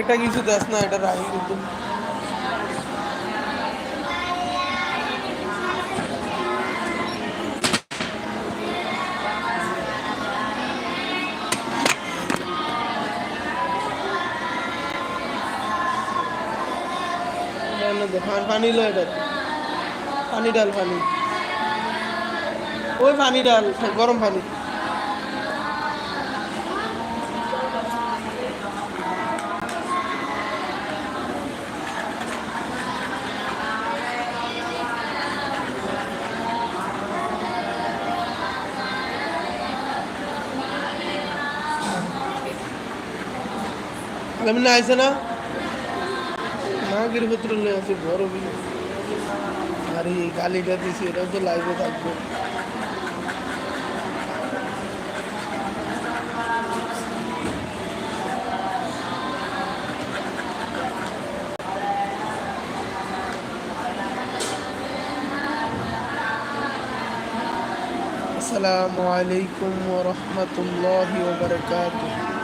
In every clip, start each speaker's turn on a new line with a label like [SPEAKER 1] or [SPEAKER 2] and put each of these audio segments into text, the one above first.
[SPEAKER 1] একটা কিছু দেস না, এটা রাখি কিন্তু পানি লো এটা। পানি ডাল পানি ওই পানি ডাল, গরম পানি আলমিনা আইসে না? না গিরপত্র লয়ে আছে বড় বিল আর, এই গালিটা দিছি, এটাও তো লাইভে থাকবে। আসসালামু আলাইকুম ওয়া রাহমাতুল্লাহি ওয়া বারাকাতুহু।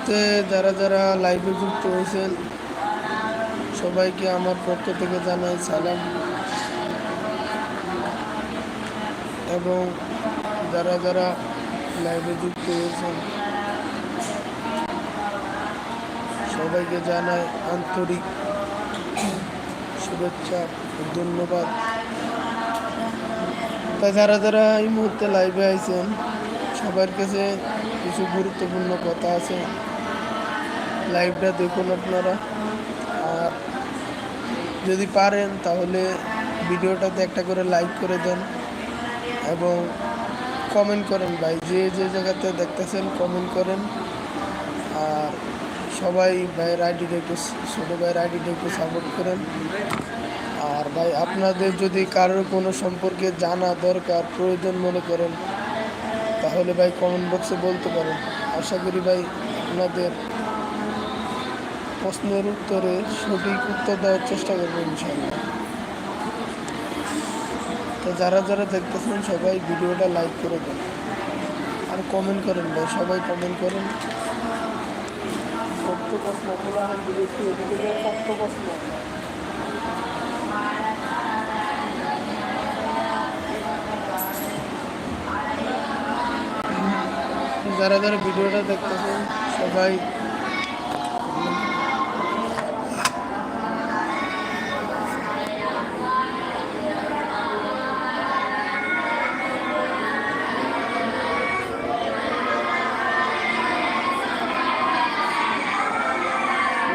[SPEAKER 1] মুহূর্তে যারা যারা লাইভে যুক্ত হয়েছেন, সবাইকে আমার পক্ষ থেকে জানাই সালাম। এবং যারা যারা লাইভে যুক্ত হয়েছেন, সবাইকে জানাই আন্তরিক শুভেচ্ছা ধন্যবাদ। তাই যারা যারা এই মুহূর্তে লাইভে আইছেন, সবার কাছে কিছু গুরুত্বপূর্ণ কথা আছে। লাইভটা দেখুন আপনারা। আর যদি পারেন, তাহলে ভিডিওটাতে একটা করে লাইক করে দেন এবং কমেন্ট করেন ভাই। যে যে জায়গাতে দেখতেছেন কমেন্ট করেন। আর সবাই ভাইয়ের আইডিটা একটু ছোটো ভাইয়ের আইডিটা একটু সাপোর্ট করেন। আর ভাই, আপনাদের যদি কারোর কোনো সম্পর্কে জানা দরকার, প্রয়োজন মনে করেন, তাহলে ভাই কমেন্ট বক্সে বলতে পারেন। আশা করি ভাই আপনাদের প্রশ্নের উত্তরে সঠিক উত্তর দেওয়ার চেষ্টা করব ইনশাআল্লাহ। তো যারা যারা দেখতেছেন সবাই ভিডিওটা লাইক করে দেন। আর কমেন্ট করেন ভাই সবাই কমেন্ট করেন। সত্য প্রশ্ন কোলাহল বিদেশি সত্য প্রশ্ন। যারা যারা ভিডিওটা দেখতেছেন সবাই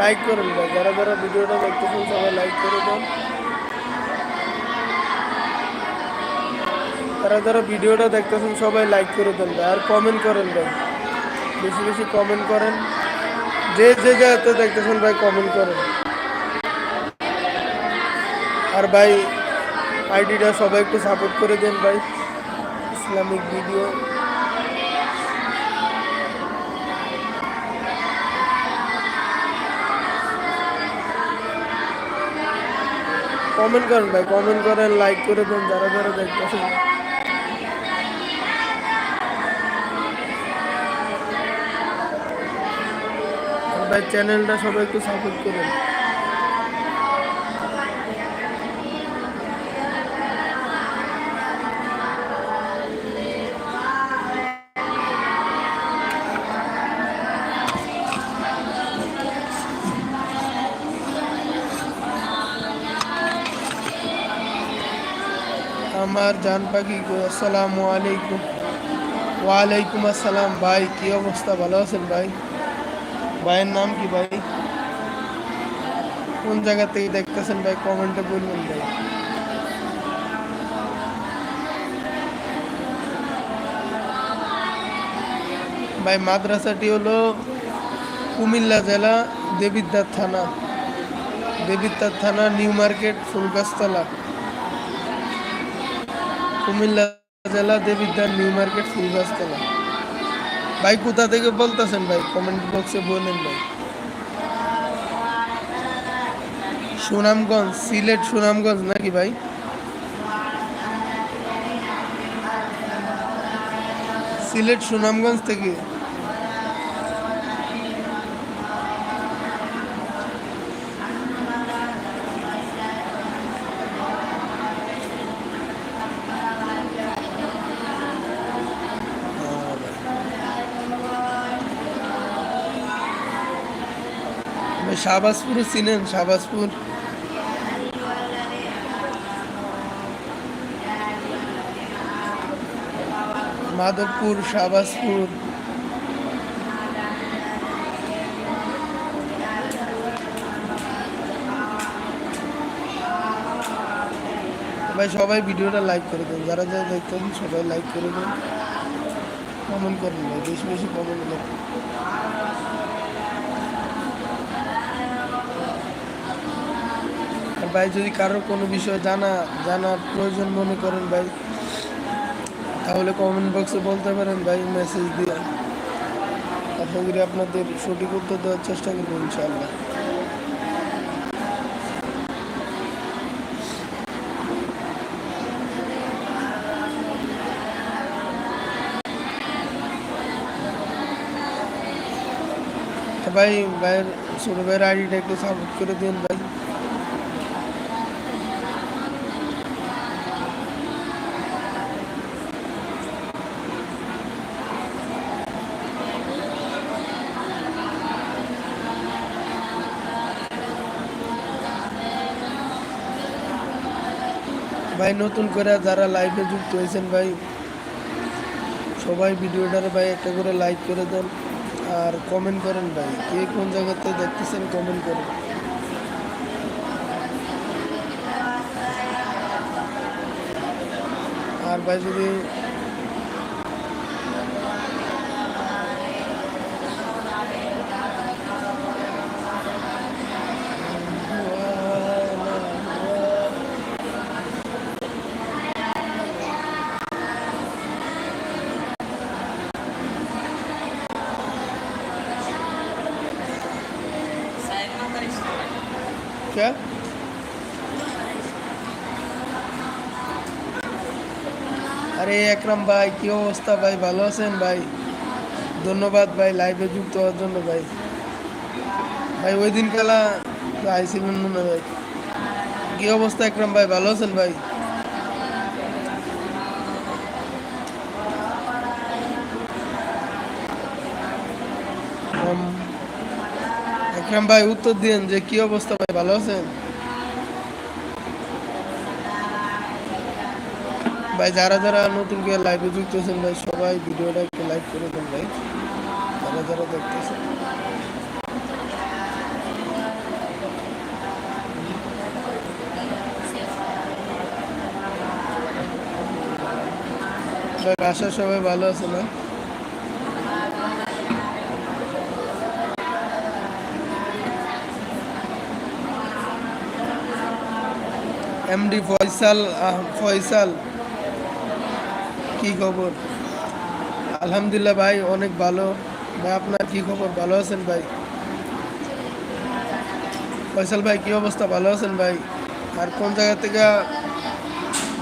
[SPEAKER 1] লাইক করুন ভাই। যারা যারা ভিডিওটা দেখতেছেন, সবাই লাইক করে দেন। যারা যারা ভিডিওটা দেখতেছেন, সবাই লাইক করে দেন ভাই। আর কমেন্ট করেন ভাই। বেশি বেশি কমেন্ট করেন। যে যে জায়গাতে দেখতেছেন ভাই কমেন্ট করেন। আর ভাই আইডিটা সবাই একটু সাপোর্ট করে দেন ভাই। ইসলামিক ভিডিও কমেন্ট করেন ভাই কমেন্ট করেন লাইক করে দেন, যারা যারা দেখতেছেন। ভাই চ্যানেলটা সবাই একটু সাপোর্ট করুন। আমার জান পাখি গো আসসালামু আলাইকুম ওয়ালাইকুম আসসালাম ভাই কি অবস্থা ভালো আছেন ভাই ভাইয়ের নাম কি ভাই কোন জায়গা থেকে দেখতেছেন ভাই কমেন্টে বলবেন ভাই ভাই মাদ্রাসাটি হলো কুমিল্লা জেলা দেবিদ্বার থানা দেবিদ্বার থানা নিউ মার্কেট ফুলগাছতলা কুমিল্লা জেলা দেবিদ্যার নিউ মার্কেট, ফুলগাছতলা। ভাই, কোথা থেকে বলতেছেন ভাই? কমেন্ট বক্সে বলেন ভাই। সুনামগঞ্জ, সিলেট সুনামগঞ্জ নাকি ভাই? সিলেট সুনামগঞ্জ থেকে শাহবাজপুর চিনেন শাহবাজপুর। মাধবপুর, শাহবাজপুর। ভাই, সবাই ভিডিওটা লাইক করে দেন। যারা যারা দেখতেন সবাই লাইক করে দেন। কমেন্ট করেন ভাই বেশি বেশি কমেন্ট করেন ভাই, যদি কারোর কোনো বিষয় জানা, জানার প্রয়োজন মনে করেন ভাই, তাহলে কমেন্ট বক্সে বলতে পারেন ভাই মেসেজ দিয়ে। আশা আপনাদের সঠিক উত্তর দেওয়ার চেষ্টা করব ইনশাআল্লাহ। ভাই, ভাইয়ের, ছোটো ভাইয়ের আইডিটা একটু সাপোর্ট করে দিন ভাই। ভাই, নতুন করে যারা লাইভে যুক্ত হয়েছেন ভাই, সবাই ভিডিওটার ভাই একটা করে লাইক করে দেন আর কমেন্ট করেন ভাই, কে কোন জায়গাতে দেখতেছেন কমেন্ট করেন। আর ভাই, যদি क्या আরে একরাম ভাই, কি অবস্থা ভাই? ভালো আছেন ভাই? ধন্যবাদ ভাই লাইভে যুক্ত হওয়ার জন্য ভাই। ভাই, ওই দিন খেলা আইসিলেন মনে ভাই কি অবস্থা একরাম ভাই? ভালো আছেন ভাই? একরাম ভাই, উত্তর দিন যে কি অবস্থা ভাই, ভালো আছেন? ভাই, যারা যারা নতুন করে লাইভে যুক্ত আছেন ভাই, সবাই ভিডিওটা একটু লাইক করে দেন ভাই। যারা যারা দেখতেছেন। বাসার সবাই ভালো আছে না? এমডি ফয়সাল ফয়সাল, কি খবর? আলহামদুলিল্লাহ ভাই, অনেক ভালো। ভাই, আপনার কি খবর? ভালো আছেন ভাই? ফয়সাল ভাই, কি অবস্থা? ভালো আছেন ভাই? আর কোন জায়গা থেকে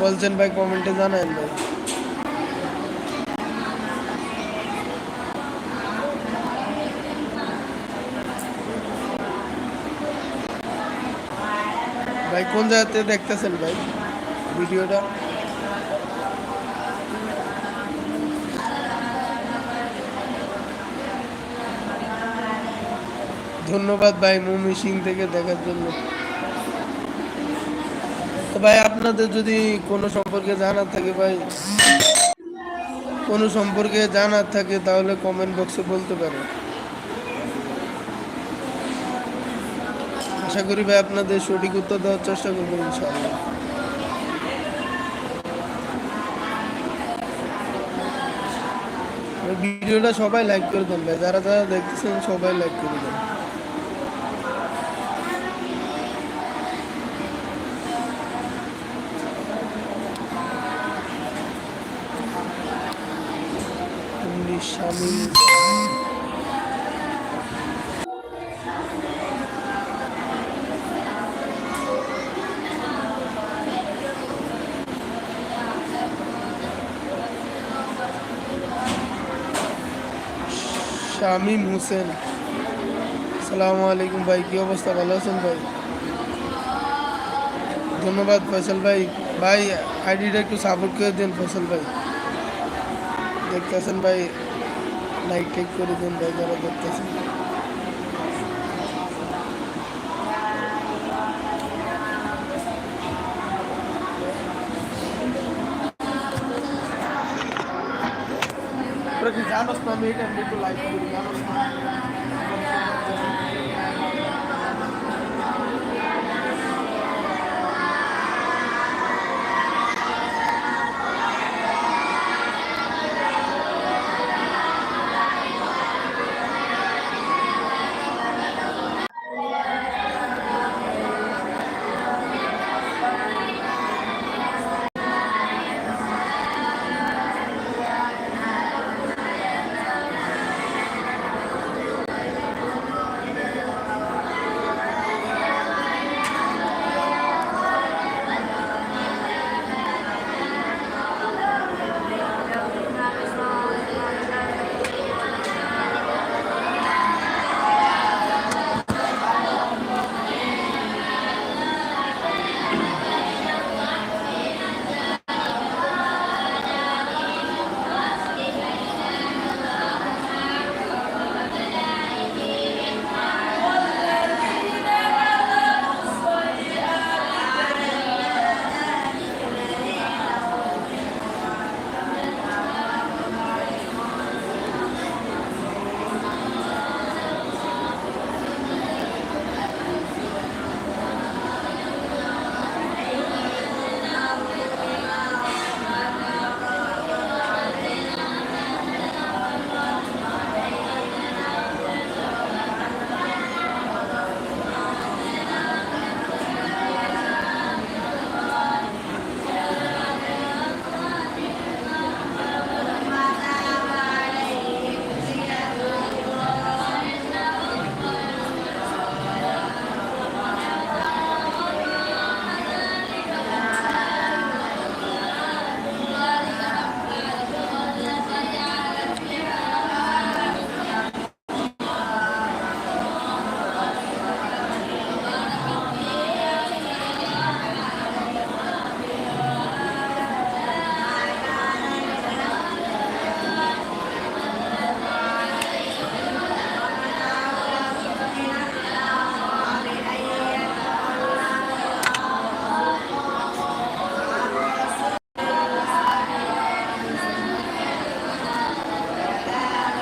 [SPEAKER 1] বলছেন ভাই কমেন্টে জানান ভাই। ভাই, কোন জায়গাতে দেখতেছেন ভাই ভিডিওটা? ধন্যবাদ ভাই মুমি সিং থেকে দেখার জন্য। তো ভাই, আপনাদের যদি কোনো সম্পর্কে জানার থাকে ভাই, কোনো সম্পর্কে জানার থাকে তাহলে কমেন্ট বক্সে বলতে পারেন। আশা করি ভাই আপনাদের সঠিক উত্তর দেওয়ার চেষ্টা করব ভিডিওটা সবাই লাইক করে দেন ভাই, যারা যারা দেখতেছেন সবাই লাইক করে দেন। ইংলিশ শামিম হোসেন। সালামু আলাইকুম ভাই, কি অবস্থা? ভালো আছেন ভাই? ধন্যবাদ ফয়সাল ভাই। ভাই, আইডিটা একটু সাপোর্ট করে দিন ফয়সাল ভাই। দেখতেছেন ভাই লাইক টাইক করে দিন ভাই, যারা দেখতেছেন। তোরা কি জানোস না আমি এটা একটু লাইক করি জানোস না